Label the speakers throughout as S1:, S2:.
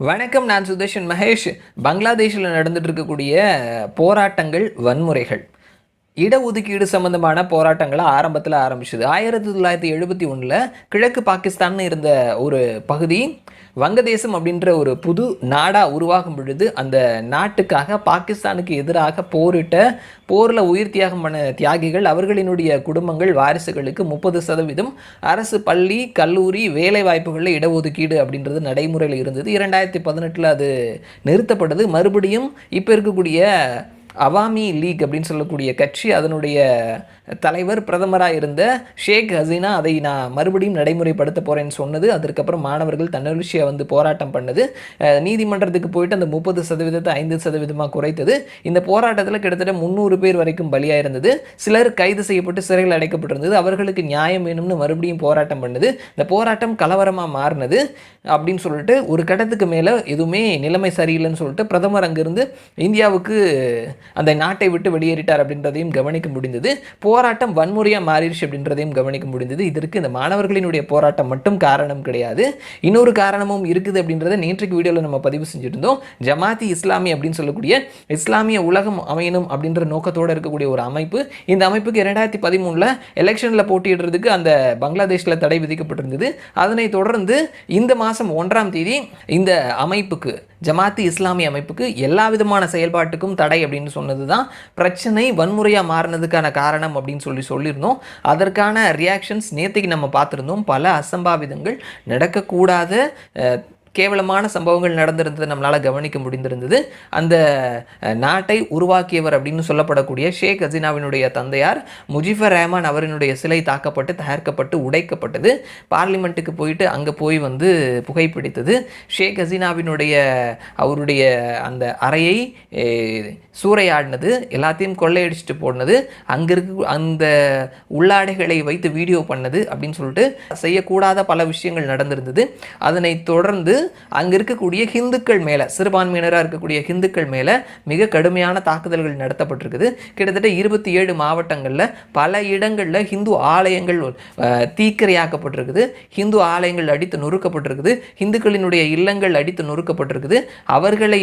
S1: வணக்கம் நான் சுதர்ஷன் மகேஷ். பங்களாதேஷில் நடந்துட்டு இருக்கக்கூடிய போராட்டங்கள் வன்முறைகள். இடஒதுக்கீடு சம்பந்தமான போராட்டங்களை ஆரம்பத்தில் ஆரம்பிச்சது. ஆயிரத்தி தொள்ளாயிரத்தி எழுபத்தி ஒன்றில் கிழக்கு பாகிஸ்தான் இருந்த ஒரு பகுதி வங்கதேசம் அப்படின்ற ஒரு புது நாடாக உருவாகும் பொழுது அந்த நாட்டுக்காக பாகிஸ்தானுக்கு எதிராக போரிட்ட போரில் உயிர் தியாகம் பண்ண தியாகிகள் அவர்களினுடைய குடும்பங்கள் வாரிசுகளுக்கு முப்பது சதவீதம் அரசு பள்ளி கல்லூரி வேலை வாய்ப்புகளில் இடஒதுக்கீடு அப்படின்றது நடைமுறையில் இருந்தது. இரண்டாயிரத்தி பதினெட்டில் அது நிறுத்தப்பட்டது. மறுபடியும் இப்போ இருக்கக்கூடிய அவாமி லீக் அப்படின்னு சொல்லக்கூடிய கட்சி அதனுடைய தலைவர் பிரதமராக இருந்த ஷேக் ஹசீனா அதை நான் மறுபடியும் நடைமுறைப்படுத்த போகிறேன்னு சொன்னது. அதற்கப்புறம் மாணவர்கள் தன்னெழுச்சியை வந்து போராட்டம் பண்ணது. நீதிமன்றத்துக்கு போயிட்டு அந்த முப்பது சதவீதத்தை ஐந்து சதவீதமாக குறைத்தது. இந்த போராட்டத்தில் கிட்டத்தட்ட முந்நூறு பேர் வரைக்கும் பலியாக இருந்தது. சிலர் கைது செய்யப்பட்டு சிறையில் அடைக்கப்பட்டிருந்தது. அவர்களுக்கு நியாயம் வேணும்னு மறுபடியும் போராட்டம் பண்ணுது. இந்த போராட்டம் கலவரமாக மாறினது அப்படின்னு சொல்லிட்டு ஒரு கட்டத்துக்கு மேலே எதுவுமே நிலைமை சரியில்லைன்னு சொல்லிட்டு பிரதமர் அங்கேருந்து இந்தியாவுக்கு அந்த நாட்டை விட்டு வெளியேறிட்டார் அப்படின்றதையும் கவனிக்க முடிந்தது. போராட்டம் வன்முறையாக மாறிடுச்சு அப்படின்றதையும் கவனிக்க முடிந்தது. இதற்கு இந்த மாணவர்களினுடைய போராட்டம் மட்டும் காரணம் கிடையாது. இன்னொரு காரணமும் இருக்குது அப்படின்றத நேற்றுக்கு வீடியோவில் நம்ம பதிவு செஞ்சுருந்தோம். ஜமாத்தி இஸ்லாமி அப்படின்னு சொல்லக்கூடிய இஸ்லாமிய உலகம் அமையணும் அப்படின்ற நோக்கத்தோடு இருக்கக்கூடிய ஒரு அமைப்பு. இந்த அமைப்புக்கு இரண்டாயிரத்தி பதிமூணில் எலெக்ஷனில் போட்டியிடுறதுக்கு அந்த பங்களாதேஷில் தடை விதிக்கப்பட்டிருந்தது. அதனைத் தொடர்ந்து இந்த மாதம் ஒன்றாம் தேதி இந்த அமைப்புக்கு ஜமாத்தி இஸ்லாமிய அமைப்புக்கு எல்லா விதமான செயல்பாட்டுக்கும் தடை அப்படின்னு சொன்னது தான் பிரச்சனை வன்முறையாக மாறினதுக்கான காரணம் அப்படின்னு சொல்லி சொல்லியிருந்தோம். அதற்கான ரியாக்ஷன்ஸ் நேற்றுக்கு நம்ம பார்த்துருந்தோம். பல அசம்பாவிதங்கள் நடக்கக்கூடாத. கேவலமான சம்பவங்கள் நடந்திருந்ததை நம்மளால் கவனிக்க முடிந்திருந்தது. அந்த நாட்டை உருவாக்கியவர் அப்படின்னு சொல்லப்படக்கூடிய ஷேக் ஹசீனாவினுடைய தந்தையார் முஜிஃபர் ரஹ்மான் அவரினுடைய சிலை தாக்கப்பட்டு தயாரிக்கப்பட்டு உடைக்கப்பட்டது. பார்லிமெண்ட்டுக்கு போயிட்டு அங்கே போய் வந்து புகைப்பிடித்தது. ஷேக் ஹசீனாவினுடைய அவருடைய அந்த அறையை சூறையாடினது. எல்லாத்தையும் கொள்ளையடிச்சிட்டு போனது. அங்கே இருக்க அந்த உள்ளாடைகளை வைத்து வீடியோ பண்ணது அப்படின்னு சொல்லிட்டு செய்யக்கூடாத பல விஷயங்கள் நடந்திருந்தது. அதனை தொடர்ந்து அங்கே இருக்கக்கூடிய ஹிந்துக்கள் மேலே சிறுபான்மையினராக இருக்கக்கூடிய ஹிந்துக்கள் மேலே மிக கடுமையான தாக்குதல்கள் நடத்தப்பட்டிருக்குது. கிட்டத்தட்ட இருபத்தி ஏழு மாவட்டங்களில் பல இடங்களில் ஹிந்து ஆலயங்கள் தீக்கிரையாக்கப்பட்டிருக்குது. ஹிந்து ஆலயங்கள் அடித்து நொறுக்கப்பட்டிருக்குது. ஹிந்துக்களினுடைய இல்லங்கள் அடித்து நொறுக்கப்பட்டிருக்குது. அவர்களை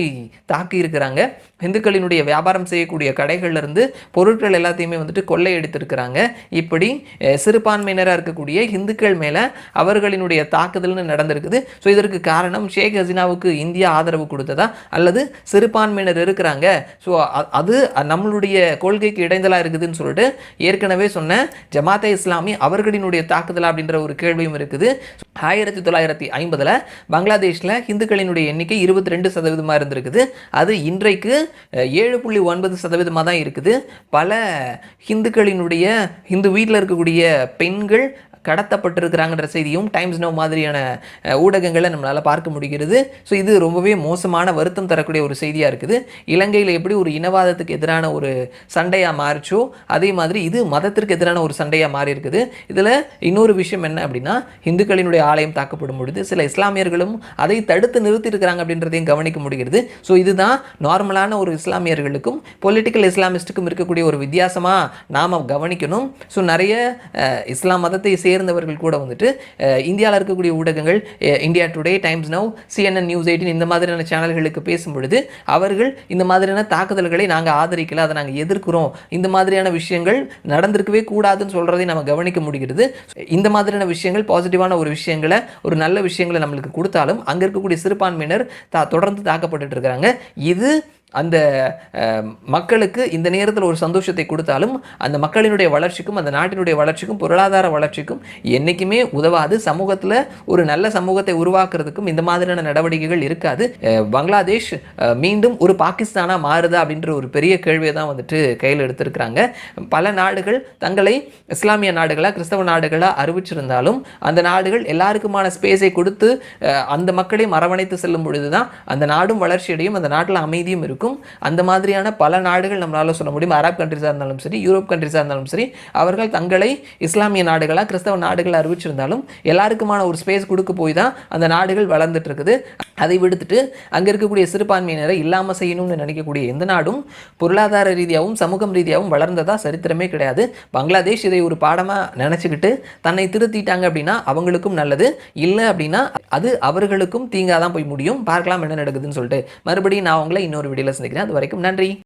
S1: தாக்கி இருக்கிறாங்க. ஹிந்துக்களினுடைய வியாபாரம் செய்யக்கூடிய கடைகள்ல இருந்து பொருட்கள் எல்லாத்தையுமே வந்துட்டு கொள்ளையடித்திருக்கிறாங்க இப்படி சிறுபான்மையினராக இருக்கக்கூடிய ஹிந்துக்கள் மேலே அவர்களினுடைய தாக்குதல்னு நடந்திருக்குது. ஸோ இதற்கு காரணம் ஷேக் ஹசீனாவுக்கு இந்தியா ஆதரவு கொடுத்ததா? அல்லது சிறுபான்மையினர் இருக்கிறாங்க. ஸோ அது நம்மளுடைய கொள்கைக்கு இடைந்தலாக இருக்குதுன்னு சொல்லிட்டு ஏற்கனவே சொன்ன ஜமாத்தே இஸ்லாமி அவர்களினுடைய தாக்குதல் அப்படின்ற ஒரு கேள்வியும் இருக்குது. ஆயிரத்தி தொள்ளாயிரத்தி ஐம்பதில் பங்களாதேஷில் ஹிந்துக்களினுடைய எண்ணிக்கை இருபத்தி ரெண்டு சதவீதமாக இருந்திருக்குது. அது இன்றைக்கு ஏழு புள்ளி ஒன்பது சதவீதமாக தான் இருக்குது. பல ஹிந்துக்களினுடைய ஹிந்து வீட்டில் இருக்கக்கூடிய பெண்கள் கடத்தப்பட்டிருக்கிறாங்கன்ற செய்தியும் டைம்ஸ் நோ மாதிரியான ஊடகங்களை நம்மளால் பார்க்க முடிகிறது. ஸோ இது ரொம்பவே மோசமான வருத்தம் தரக்கூடிய ஒரு செய்தியாக இருக்குது. இலங்கையில் எப்படி ஒரு இனவாதத்துக்கு எதிரான ஒரு சண்டையாக மாறிச்சோ அதே மாதிரி இது மதத்திற்கு எதிரான ஒரு சண்டையாக மாறி இருக்குது இதில் இன்னொரு விஷயம் என்ன அப்படின்னா இந்துக்களினுடைய ஆலயம் தாக்கப்படும் பொழுது சில இஸ்லாமியர்களும் அதை தடுத்து நிறுத்தியிருக்கிறாங்க அப்படின்றதையும் கவனிக்க முடிகிறது. ஸோ இதுதான் நார்மலான ஒரு இஸ்லாமியர்களுக்கும் பொலிட்டிக்கல் இஸ்லாமிஸ்ட்டுக்கும் இருக்கக்கூடிய ஒரு வித்தியாசமாக நாம் கவனிக்கணும். ஸோ நிறைய இஸ்லாம் மதத்தை சேர்ந்தவர்கள் கூட வந்துட்டு இந்தியாவில் இருக்கக்கூடிய ஊடகங்கள் India Today Times Now CNN News eighteen இந்த மாதிரியான சேனல்களுக்கு பேசும் பொழுது அவர்கள் இந்த மாதிரியான தாக்குதல்களை நாங்கள் ஆதரிக்கல அதை நாங்கள் எதிர்க்கிறோம். இந்த மாதிரியான விஷயங்கள் நடந்திருக்கவே கூடாதுன்னு சொல்கிறதை நம்ம கவனிக்க முடிகிறது. இந்த மாதிரியான விஷயங்கள் பாசிட்டிவான ஒரு விஷயங்களை ஒரு நல்ல விஷயங்களை நம்மளுக்கு கொடுத்தாலும் அங்கே இருக்கக்கூடிய சிறுபான்மையினர் தா தொடர்ந்து தாக்கப்பட்டு இருக்கிறாங்க. இது அந்த மக்களுக்கு இந்த நேரத்தில் ஒரு சந்தோஷத்தை கொடுத்தாலும் அந்த மக்களினுடைய வளர்ச்சிக்கும் அந்த நாட்டினுடைய வளர்ச்சிக்கும் பொருளாதார வளர்ச்சிக்கும் என்றைக்குமே உதவாது. சமூகத்தில் ஒரு நல்ல சமூகத்தை உருவாக்குறதுக்கும் இந்த மாதிரியான நடவடிக்கைகள் இருக்காது. பங்களாதேஷ் மீண்டும் ஒரு பாகிஸ்தானாக மாறுதா அப்படின்ற ஒரு பெரிய கேள்வியை தான் வந்துட்டு கையில் எடுத்திருக்கிறாங்க. பல நாடுகள் தங்களை இஸ்லாமிய நாடுகளாக கிறிஸ்தவ நாடுகளாக அறிவிச்சிருந்தாலும் அந்த நாடுகள் எல்லாருக்குமான ஸ்பேஸை கொடுத்து அந்த மக்களையும் அரவணைத்து செல்லும் பொழுது தான் அந்த நாடும் வளர்ச்சியடையும் அந்த நாட்டில் அமைதியும் இருக்கும். இருக்கும். அந்த மாதிரியான பல நாடுகள் நம்மளால சொல்ல முடியும். அரப் கண்ட்ரிஸாக இருந்தாலும் சரி யூரோப் கண்ட்ரிஸாக இருந்தாலும் சரி அவர்கள் தங்களை இஸ்லாமிய நாடுகளாக கிறிஸ்தவ நாடுகளாக அறிவிச்சிருந்தாலும் எல்லாருக்குமான ஒரு ஸ்பேஸ் கொடுக்க போய் தான் அந்த நாடுகள் வளர்ந்துட்டு இருக்குது. அதை விடுத்துட்டு அங்கே இருக்கக்கூடிய சிறுபான்மையினரை இல்லாமல் செய்யணும்னு நினைக்கக்கூடிய எந்த நாடும் பொருளாதார ரீதியாகவும் சமூகம் ரீதியாகவும் வளர்ந்ததா சரித்திரமே கிடையாது. பங்களாதேஷ் இதை ஒரு பாடமாக நினச்சிக்கிட்டு தன்னை திருத்திட்டாங்க அப்படின்னா அவங்களுக்கும் நல்லது. இல்லை அப்படின்னா அது அவர்களுக்கும் தீங்காக தான் போய் முடியும். பார்க்கலாம் என்ன நடக்குதுன்னு சொல்லிட்டு. மறுபடியும் நான் உங்களை இன்னொரு வீடியோவில் சந்திக்கிறேன். அது வரைக்கும் நன்றி.